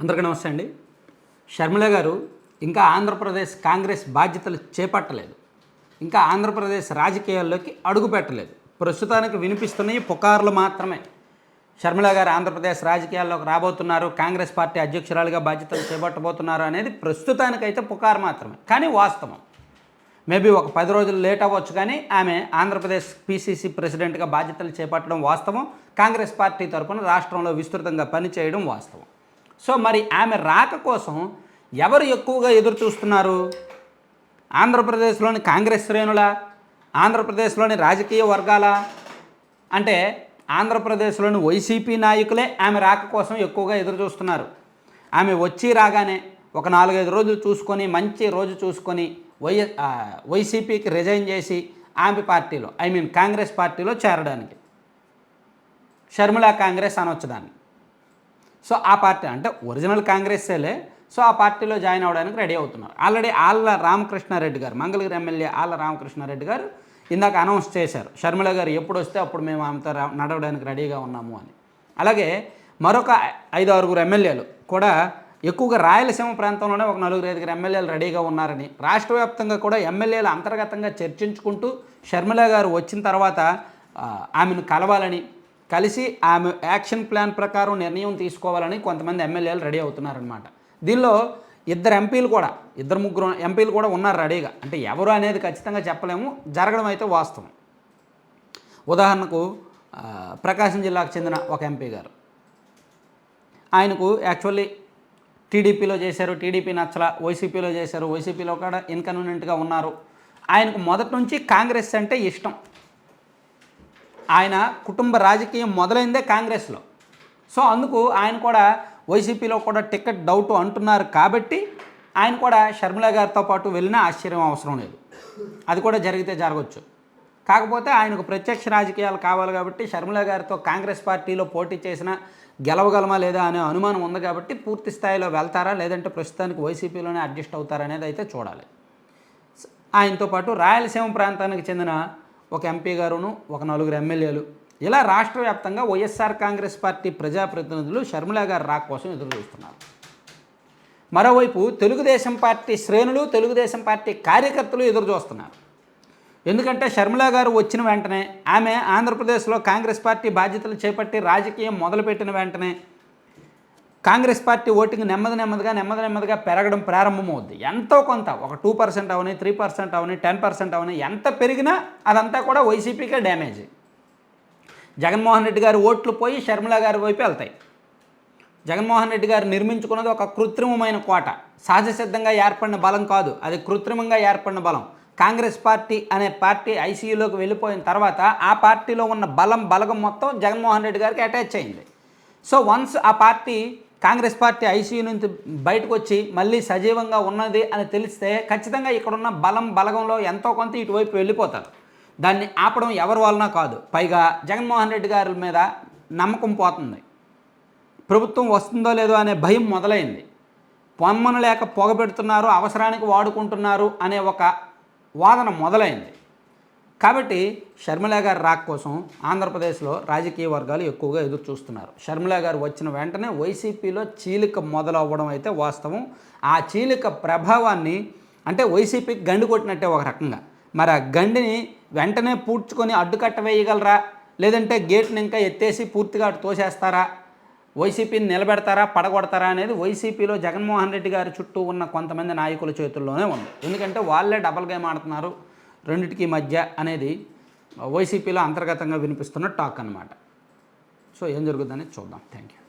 అందరికీ నమస్తే అండి. షర్మిల గారు ఇంకా ఆంధ్రప్రదేశ్ కాంగ్రెస్ బాధ్యతలు చేపట్టలేదు. ఇంకా ఆంధ్రప్రదేశ్ రాజకీయాల్లోకి అడుగుపెట్టలేదు ప్రస్తుతానికి వినిపిస్తున్నాయి పుకార్లు మాత్రమే. షర్మిల గారు ఆంధ్రప్రదేశ్ రాజకీయాల్లోకి రాబోతున్నారు కాంగ్రెస్ పార్టీ అధ్యక్షురాలుగా బాధ్యతలు చేపట్టబోతున్నారు అనేది ప్రస్తుతానికైతే పుకారు మాత్రమే. కానీ వాస్తవం. మేబీ ఒక పది రోజులు లేట్ అవ్వచ్చు కానీ ఆమె ఆంధ్రప్రదేశ్ పీసీసీ ప్రెసిడెంట్గా బాధ్యతలు చేపట్టడం వాస్తవం. కాంగ్రెస్ పార్టీ తరపున రాష్ట్రంలో విస్తృతంగా పనిచేయడం వాస్తవం. సో మరి ఆమె రాక కోసం ఎవరు ఎక్కువగా ఎదురు చూస్తున్నారు? ఆంధ్రప్రదేశ్లోని కాంగ్రెస్ శ్రేణుల ఆంధ్రప్రదేశ్లోని రాజకీయ వర్గాల? అంటే ఆంధ్రప్రదేశ్లోని వైసీపీ నాయకులే ఆమె రాక కోసం ఎక్కువగా ఎదురు చూస్తున్నారు. ఆమె వచ్చి రాగానే ఒక నాలుగైదు రోజులు చూసుకొని మంచి రోజు చూసుకొని వై వైసీపీకి రిజైన్ చేసి ఆమె పార్టీలో ఐ మీన్ కాంగ్రెస్ పార్టీలో చేరడానికి. షర్మిలా కాంగ్రెస్ అనొచ్చదాన్ని సో ఆ పార్టీ అంటే ఒరిజినల్ కాంగ్రెస్సేలే సో ఆ పార్టీలో జాయిన్ అవ్వడానికి రెడీ అవుతున్నారు. ఆల్రెడీ ఆళ్ళ రామకృష్ణారెడ్డి గారు మంగళగిరి ఎమ్మెల్యే ఆళ్ళ రామకృష్ణారెడ్డి గారు ఇందాక అనౌన్స్ చేశారు. షర్మిల గారు ఎప్పుడు వస్తే అప్పుడు మేము ఆమెతో రా- నడవడానికి రెడీగా ఉన్నాము అని. అలాగే మరొక ఐదు ఆరుగురు ఎమ్మెల్యేలు కూడా ఎక్కువగా రాయలసీమ ప్రాంతంలోనే ఒక నలుగురు ఐదుగురు ఎమ్మెల్యేలు రెడీగా ఉన్నారని రాష్ట్ర వ్యాప్తంగా కూడా ఎమ్మెల్యేలు అంతర్గతంగా చర్చించుకుంటూ షర్మిల గారు వచ్చిన తర్వాత ఆమెను కలవాలని కలిసి ఆమె యాక్షన్ ప్లాన్ ప్రకారం నిర్ణయం తీసుకోవాలని కొంతమంది ఎమ్మెల్యేలు రెడీ అవుతున్నారనమాట దీనిలో ఇద్దరు ఎంపీలు కూడా ఇద్దరు ముగ్గురు ఎంపీలు కూడా ఉన్నారు రెడీగా. అంటే ఎవరు అనేది ఖచ్చితంగా చెప్పలేము. జరగడం అయితే వాస్తవం. ఉదాహరణకు ప్రకాశం జిల్లాకు చెందిన ఒక ఎంపీ గారు. ఆయనకు యాక్చువల్లీ టీడీపీలో చేశారు టీడీపీ నచ్చల వైసీపీలో చేశారు వైసీపీలో కూడా ఇన్కన్వీనియంట్గా ఉన్నారు. ఆయనకు మొదటి నుంచి కాంగ్రెస్ అంటే ఇష్టం. ఆయన కుటుంబ రాజకీయం మొదలైందే కాంగ్రెస్లో. సో అందుకు ఆయన కూడా వైసీపీలో కూడా టికెట్ డౌట్ అంటున్నారు కాబట్టి ఆయన కూడా షర్మిల గారితో పాటు వెళ్ళినా ఆశ్చర్యం అవసరం లేదు. అది కూడా జరిగితే జరగవచ్చు కాకపోతే ఆయనకు ప్రత్యక్ష రాజకీయాలు కావాలి కాబట్టి షర్మిల గారితో కాంగ్రెస్ పార్టీలో పోటీ చేసిన గెలవగలమా లేదా అనే అనుమానం ఉంది కాబట్టి పూర్తి స్థాయిలో వెళ్తారా లేదంటే ప్రస్తుతానికి వైసీపీలోనే అడ్జస్ట్ అవుతారనేది అయితే చూడాలి. ఆయనతో పాటు రాయలసీమ ప్రాంతానికి చెందిన ఒక ఎంపీ గారును ఒక నలుగురు ఎమ్మెల్యేలు. ఇలా రాష్ట్ర వ్యాప్తంగా వైఎస్ఆర్ కాంగ్రెస్ పార్టీ ప్రజాప్రతినిధులు షర్మిల గారు రాక్ కోసం ఎదురు చూస్తున్నారు. మరోవైపు తెలుగుదేశం పార్టీ శ్రేణులు తెలుగుదేశం పార్టీ కార్యకర్తలు ఎదురు చూస్తున్నారు. ఎందుకంటే షర్మిల గారు వచ్చిన వెంటనే ఆమె ఆంధ్రప్రదేశ్లో కాంగ్రెస్ పార్టీ బాధ్యతలు చేపట్టి రాజకీయం మొదలుపెట్టిన వెంటనే కాంగ్రెస్ పార్టీ ఓటింగ్ నెమ్మది నెమ్మదిగా నెమ్మది నెమ్మదిగా పెరగడం ప్రారంభమవుద్ది. ఎంతో కొంత ఒక టూ పర్సెంట్ అవని త్రీ పర్సెంట్ అవని టెన్ పర్సెంట్ అవని ఎంత పెరిగినా అదంతా కూడా వైసీపీకే డ్యామేజ్. జగన్మోహన్ రెడ్డి గారి ఓట్లు పోయి షర్మిల గారి వైపు వెళ్తాయి. జగన్మోహన్ రెడ్డి గారు నిర్మించుకున్నది ఒక కృత్రిమమైన కోట. సహజసిద్ధంగా ఏర్పడిన బలం కాదు అది కృత్రిమంగా ఏర్పడిన బలం. కాంగ్రెస్ పార్టీ అనే పార్టీ ఐసీయూలోకి వెళ్ళిపోయిన తర్వాత ఆ పార్టీలో ఉన్న బలం బలగం మొత్తం జగన్మోహన్ రెడ్డి గారికి అటాచ్ అయింది. సో వన్స్ ఆ పార్టీ కాంగ్రెస్ పార్టీ ఐసీయూ నుంచి బయటకు వచ్చి మళ్ళీ సజీవంగా ఉన్నది అని తెలిస్తే ఖచ్చితంగా ఇక్కడున్న బలం బలగంలో ఎంతో కొంత ఇటువైపు వెళ్ళిపోతారు. దాన్ని ఆపడం ఎవరి వలన కాదు. పైగా జగన్మోహన్ రెడ్డి గారి మీద నమ్మకం పోతుంది. ప్రభుత్వం వస్తుందో లేదో అనే భయం మొదలైంది. పొమ్మను లేక పొగబెడుతున్నారు అవసరానికి వాడుకుంటున్నారు అనే ఒక వాదన మొదలైంది. కాబట్టి షర్మిల గారి రాక్ కోసం ఆంధ్రప్రదేశ్లో రాజకీయ వర్గాలు ఎక్కువగా ఎదురు చూస్తున్నారు. షర్మిల గారు వచ్చిన వెంటనే వైసీపీలో చీలిక మొదలవ్వడం అయితే వాస్తవం. ఆ చీలిక ప్రభావాన్ని అంటే వైసీపీకి గండి కొట్టినట్టే ఒక రకంగా. మరి ఆ గండిని వెంటనే పూడ్చుకొని అడ్డుకట్ట వేయగలరా? లేదంటే గేట్ని ఇంకా ఎత్తేసి పూర్తిగా అటు తోసేస్తారా? వైసీపీని నిలబెడతారా పడగొడతారా అనేది వైసీపీలో జగన్మోహన్ రెడ్డి గారి చుట్టూ ఉన్న కొంతమంది నాయకుల చేతుల్లోనే ఉంది. ఎందుకంటే వాళ్ళే డబల్ గేమ్ ఆడుతున్నారు. రెండిటికి మధ్య అనేది వైసీపీలో అంతర్గతంగా వినిపిస్తున్న టాక్ అన్నమాట. సో ఏం జరుగుతుందనేది చూద్దాం. Thank you